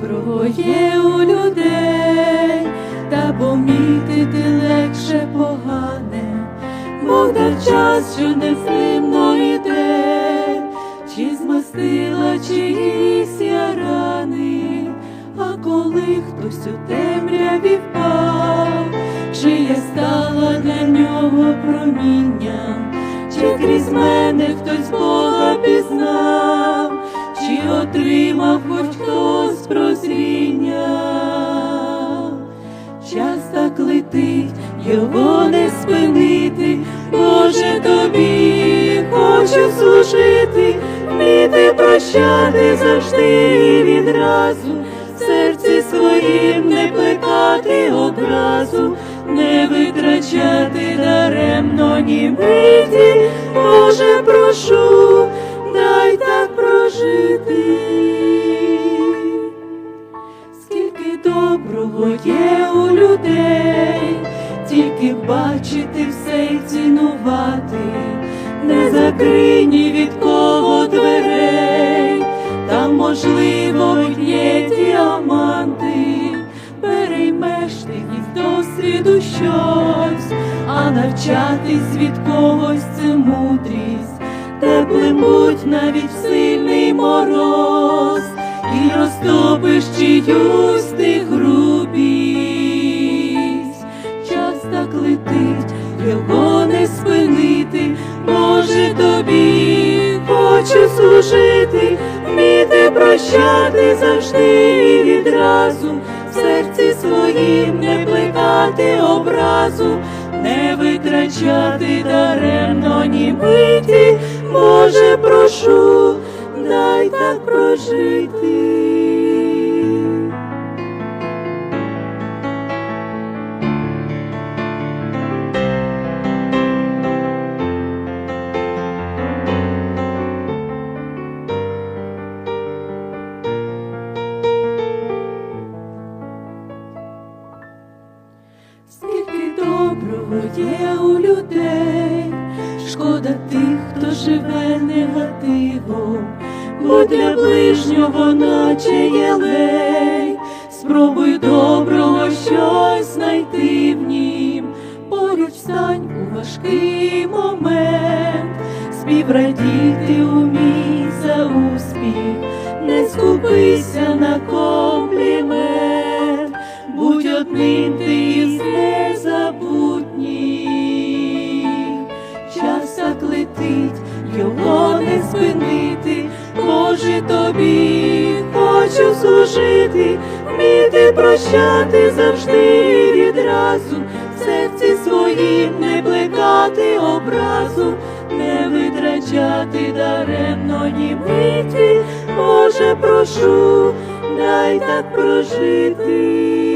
доброго є у людей, та помітити легше погане, Бог дав час, що незримно йде, чи змастила чиїсь я рани, а коли хтось у темряві впав, чи я стала для нього промінням, чи крізь мене хтось Бога пізнав, чи отримав хоч хтось прозріння. Час так летить, його не спинити, Боже тобі хочу служити, вміти прощати завжди відразу, в серці своїм не плекати образу, не витрачати даремно ні Боже, прошу, дай так прожити. Є у людей, тільки бачити все й цінувати, не закрині від кого дверей, там, можливо, є діаманти, переймеш ти від досвіду щось, а навчатись від когось це мудрість, теплим будь навіть в сильний мороз і розтопиш чиюсь ти грубість. Хочу служити, вміти прощати завжди і відразу, в серці своїм не плекати образу, не витрачати даремно ні биті, Боже, прошу, дай так прожити. Є у людей, шкода тих, хто живе негативом, бо для ближнього наче єлей, спробуй доброго щось знайти в нім, поряд встань у важкий момент, співрадіти умій за успіх, не скупися на комплімент, будь одним ти із незабутніх. Його не спинити, Боже тобі хочу служити, вміти прощати завжди відразу, в серці своїм не плекати образу, не витрачати даремно ні миті, Боже, прошу, дай так прожити.